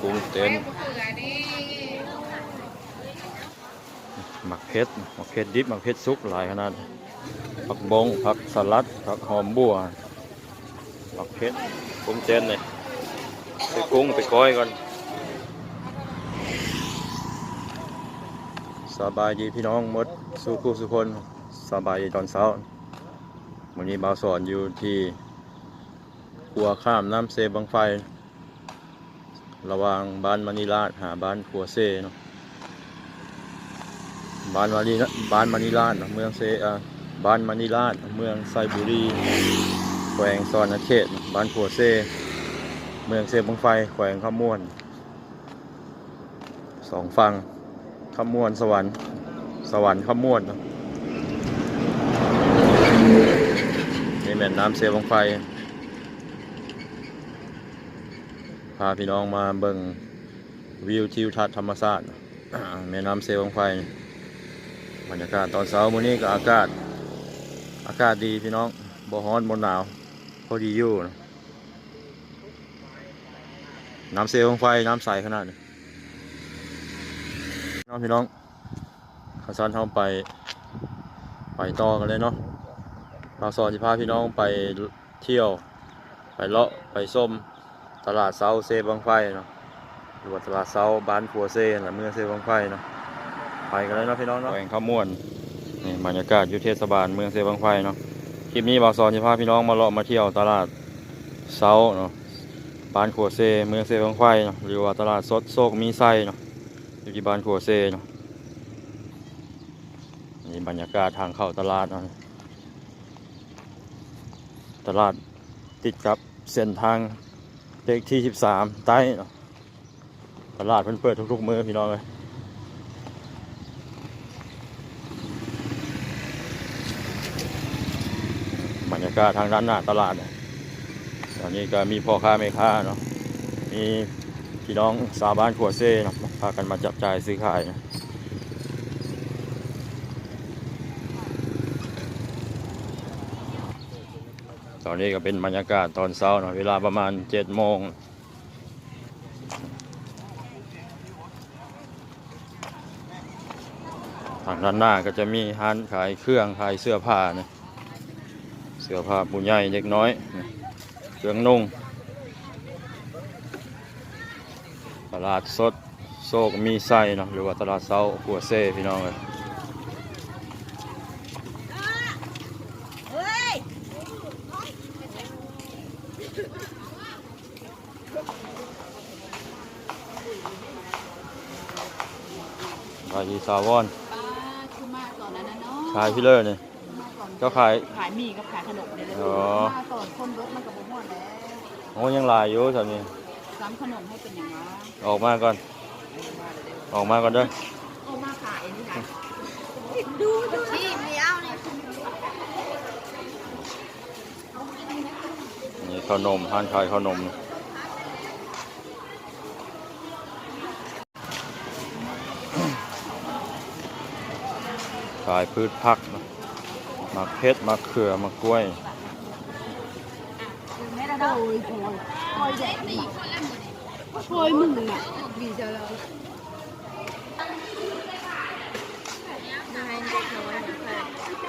ปรุงเต็นหมักเพชรหมักเพชรดิบหมักเพชรสุกหลายขนาดผักบงผักสลัดผักหอมบัวหมักเพชรปรุงเต็นเลยไปกุ้งไปก้อยก่อนสบายดีพี่น้องมดสู้คู่สุคนสบายดีตอนเช้าวันนี้บ่าวสอนอยู่ที่ขัวข้ามน้ำเซบังไฟ ระหว่างบ้านมานิลาดหาบ้านขัวเซเนาะบ้านมานิลาบ้านมานิลาดเมืองเซอ่าบ้านมานิลาดเมืองไซบุรีแขวงซอนาเขตบ้านขัวเซเมืองเซบังไฟ แขวงข้ามม่วนสองฝั่งข้ามม่วนสวรรค์สวรรค์ข้ามม่วนเนาะนี่แม่น้ำเซบังไฟ พาพี่น้องมาเบิ่งวิวทิวทัศน์ธรรมชาติแม่น้ำเซวังไฟบรรยากาศตอนเช้ามื้อนี้ก็อากาศ อากาศดีพี่น้องบ่ร้อนบ่หนาว พอดีอยู่นะน้ำเซวังไฟน้ำใสขนาดนี้น้องพี่น้องข้าซอนเฮาไป ไปต่อกันเลยเนาะเราสอนจะพาพี่น้องไปเที่ยว ไปเลาะไปส้ม ตลาดเซาเซบังไฟเนาะหรือว่าตลาดเซาบ้านพัวเซนะเมืองเซบังไฟเนาะไปกันเลยเนาะพี่น้องเนาะแหวงข้าวม่วนนี่บรรยากาศยู่เทศบาลเมืองเซบังไฟเนาะคลิปนี้บาวซอนจะพาพี่น้องมาเลาะมาเที่ยวตลาดเซาเนาะบ้านขัวเซเมืองเซบังไฟเนาะหรือว่าตลาดสดโซกมีไส้เนาะอยู่ที่บ้านขัวเซเนาะนี่บรรยากาศทางเข้าตลาดเนาะตลาดติดกับเส้นทาง เลขที่13ใต้เนาะตลาดเพิ่นเปิดทุกๆมือพี่น้องเลยบรรยากาศทางด้านหน้าตลาดเนี่ยตอนนี้ก็มีพ่อค้าแม่ค้าเนาะมีพี่น้องสาวบ้านขัวเซ่เนาะพากันมาจับจ่ายซื้อขายนะ ตอนนี้ก็เป็นบรรยากาศตอนเช้าเนาะเวลาประมาณ7โมงทางด้านหน้าก็จะมีร้านขายเครื่องขายเสื้อผ้านะเสื้อผ้าผู้ใหญ่เด็กน้อยนะเครื่องนุ่งตลาดสดโซกมีไส้เนาะหรือว่าตลาดเซาหัวเซ่พี่น้องเลยายดีสาวอนป้าคือมาก่อนนั้นนะเนาะขายพี่เลอร์เนี่ยมาก่อนก็ขาย ขายหมี่กับขายขนมเนี่ยเลยอ๋อ มาก่อนคนรถมันกับบุ้งหมดแล้วโอ้ยังหลายอยู่สามีซ้ำขนมให้เป็นอย่างไรออกมาก่อน ออกมาก่อนเด้อเอามาขายนี่นะดูดูที่เลี้ยวเนี่ยนี่ขนมร้านขายขนมน ขายพืชผักนะมะเพชรมะเขือมะกล้วยไม่ได้โอยโอยโอยแดดนี่โอยมึงอะดีจังเลย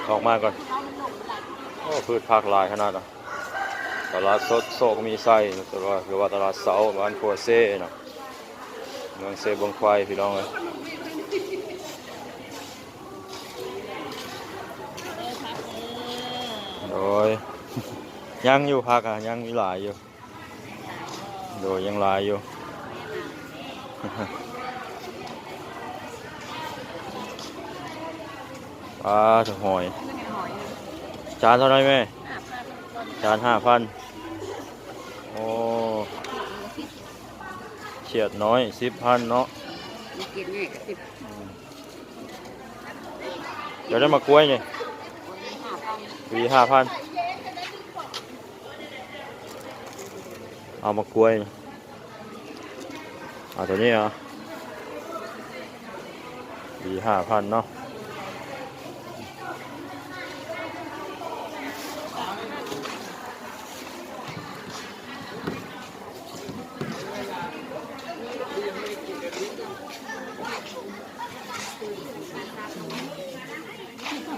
ออกมาก่อน โอ้พืชผักหลายขนาดอะตลาดสดโซกมีไส้แต่ว่าคือว่าตลาดเสาบ้านคัวเซ่เนาะเมืองเซบงควายพี่น้องเลยโด ยยังอยู่พักอะยังมีหลายอยู่ โดยยังหลายอยู่ ปลาถหอย จานเท่าไหรแม่จานห้าพันโอ้เฉียดน้อยสิบพันเนาะกินง่ายกับสิบเดี๋ยวได้มากล้วยนี่ วีห้าพันเอามากล้วยเอาตัวนี้เหรอวีห้าพันเนาะ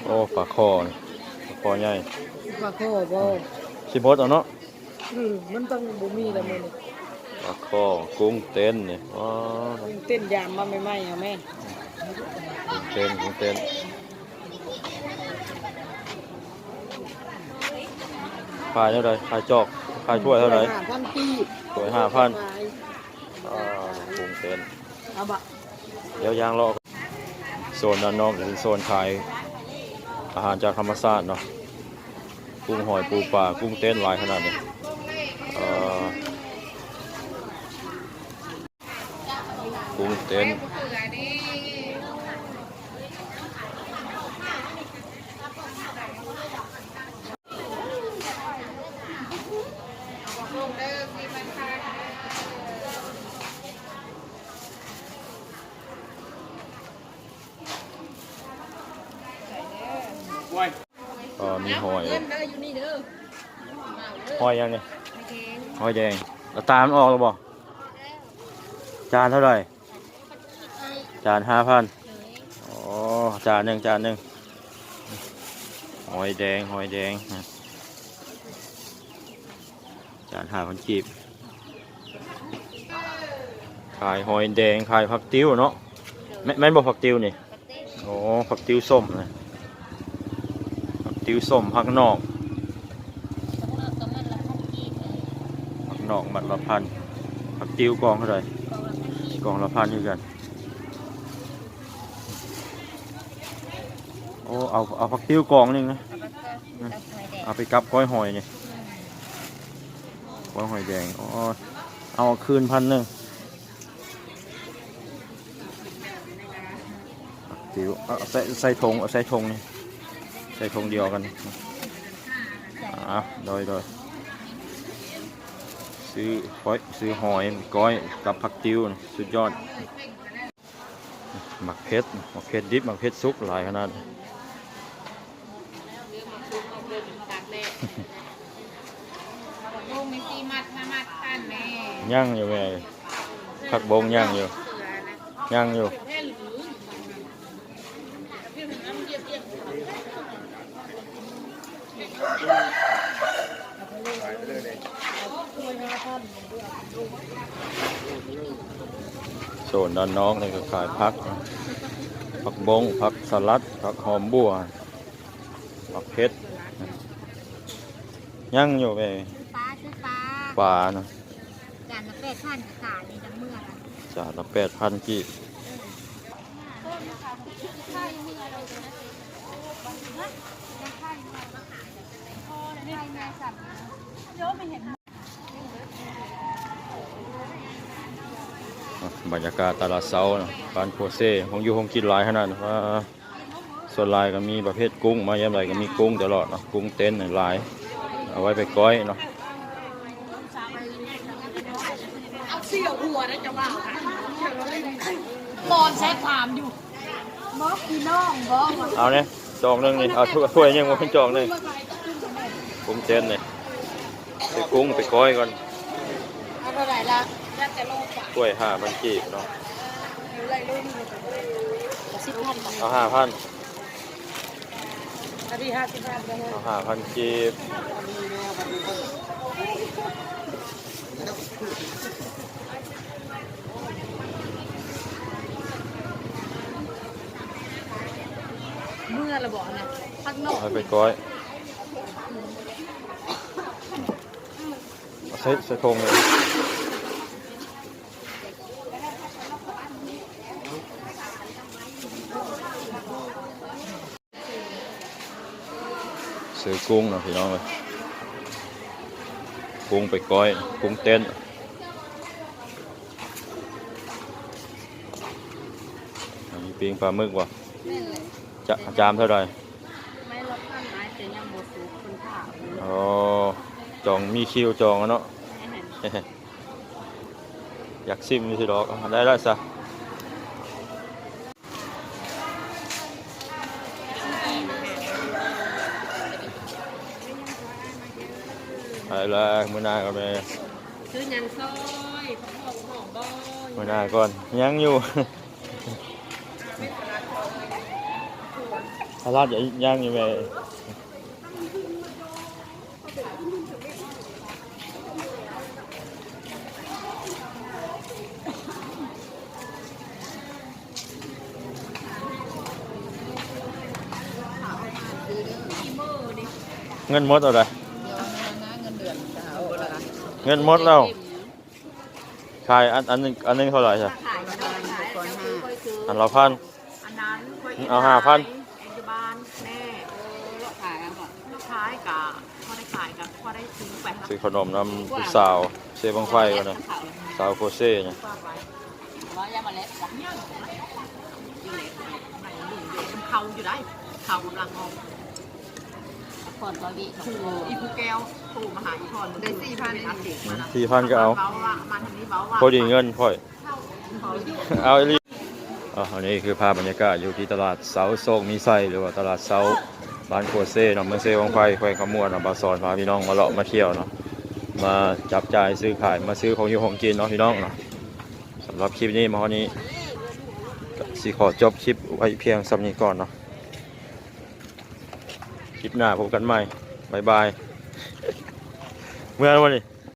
โอ้ฝาคอน อใหญ่ปลาโคบ่สิบดเอาเนาะอือมันต้องบ่มีแล้วมื้อนี้ปลาคอกุ้งเต้นนี่ว้าเต้นยามมาใหม่ๆเอาแม่กุ้งเต้นกุ้งเต้นขายเท่าไรขายจอกขายถ้วยเท่าไรพันปีถ้วยห้าพันอ่ากุ้งเต้นเอาบะเดี๋ยวยางรอโซนด้านนอกเป็นโซนขาย อาหารจากธรรมชาติเนาะกุ้งหอยปูปลากุ้งเต้นหลายขนาดนี้เอ่อกุ้งเต้น เอ่อมีหอยหอยยังเนี่ยหอยแดงแล้วตามนออกแล้วบ่จานเท่าไหร่ จานห้าพันอ๋อจานหนึ่งจานหนึ่งหอยแดงหอยแดงนะจานห้าพันกีบขายหอยแดงขายผักติ้วเนาะแม่แม่นบอกผักติ้วนี่โอ้ผักติ้วส้มนะผัก ติ้วส้มผักนอกผักนอกมัดละพันผักติ้วกองเท่าไหร่กองละพันอยู่กันโอ้เอาเอาผักติ้วกองหนึงนะเอาไปกับก้อยหอยนี่ก้อยหอยแดงอ๋อเอาคืนพันหนึ่งติวเอาใส่ใส่ธงเอาใส่ธงนี่ ใส่ธงเดียวกันนี่อะโดยโดยซื้อก้อยซื้อหอยก้อยกับผักติวนี่สุดยอดหมักเพชรหมักเพชรดิบหมักเพชรซุกหลายขนาดลูกมีซีมัดมามัดท่านแม่ย่างอยู่แม่ผักบงย่างอยู่เสือนะย่างอยู่ แม่หรือพี่ถึงน้ำเยียบเยียบ โซนด้านน้องนี่ก็ขายผักนะผักบงผักสลัด ผักหอมบัว ผักเพชรย่างอยู่แม่ปลาซื้อปลาปลาเนาะจานละแปดพันขายในน้ำเมื่อละจานละแปดพันกี บบรรยากาศตลาดเช้าเนาะบ้านโพเซ่ของอยู่ของกินหลายขนาดว่าส่วนหลายก็มีประเภทกุ้งมาย่ำไรก็มีกุ้งตลอดเนาะกุ้งเต้นหลายเอาไว้ไปก้อยเนาะเอาเสี่ยวหัวนะจะว่าบอลแซ่ถามอยู่บ่พี่น้องบ่เอาเนี่ยจองหนึงนี่เอาถ้วยถ้วยยังว่าจองหนึง กุ้งเต้นนี่ไปกุ้งไปก้อยก่อนเอาเท่าไหร่ละแล้วแต่โลกอะถ้วยห้าพันกีบเนาะอยู่ไรรุ่นสิบพันเอาห้าพันอันที่ห้าสิบห้าไปเลยเอาห้าพันกีบเมื่อระบอกนะพักนอกเอาไปก้อย เอาใส่ใส่ทงเลยซื้อกุ้งเนาะพี่น้องเลยกุ้งไปก้อยกุ้งเต้นอันนี้ปิ้งปลาหมึกว่ะจะจามเท่าไหร่ไม่ลดขั้นไม้แต่ยังโบสูคนข่าวอ๋อจองมีคิวจ องอะเนาะอยากซิมนี่สิดอกเอาได้ได้ซะไปเลยมือหน้าก่อนไปซื้อยังซอยผักหอมหอมบ่มือหน้าก่อนยังอยู่ตลาดย่างอยู่แม่ เงินหมดเอาไดเงินหมดแล้วขายอันอันหนึงอันหนึงเท่าไหร่ใช่อันละพันอันนั้นค่ยเอา5,000ปัจจุบันแม่ขายกันก่อนขายกับพอได้ขายกับพอได้ซื้อไปครับซื้อขนมน้ำลูกสาวเซบังไฟกันนะสาวโคเซ่เนี่ยว่าย่ามาแล้วย่างอยู่เล็กไหนหนึ่งเดียวมันเขาอยู่ได้เขากำลัง ออกก่อนตอนนี้ถูอีภูแก้วถูมาหาอีพรได้สี่พันอันเด็กมานะสี่พันก็เอาเบาว่ามาทางนี้เบาว่าพอดีเงินพ่อยเขาอยู่เอาอีหลีอะอันนี้คือภาพบรรยากาศอยู่ที่ตลาดเสาโศกมีไซหรือว่าตลาดเสาบ้านโคเซ่เนาะเมืองเซ่วังไฟแขวงขมวนเนาะบาซอนพาพี่น้องมาเลาะมาเที่ยวเนาะมาจับจ่ายซื้อขายมาซื้อของอยู่ของกินเนาะพี่น้องเนาะสำหรับคลิปนี้มาวันนี้ก็สิขอจบคลิปไว้เพียงสำนี้ก่อนเนาะ คลิปหน้าพบกันใหม่บายบาย เมื่อวันนี้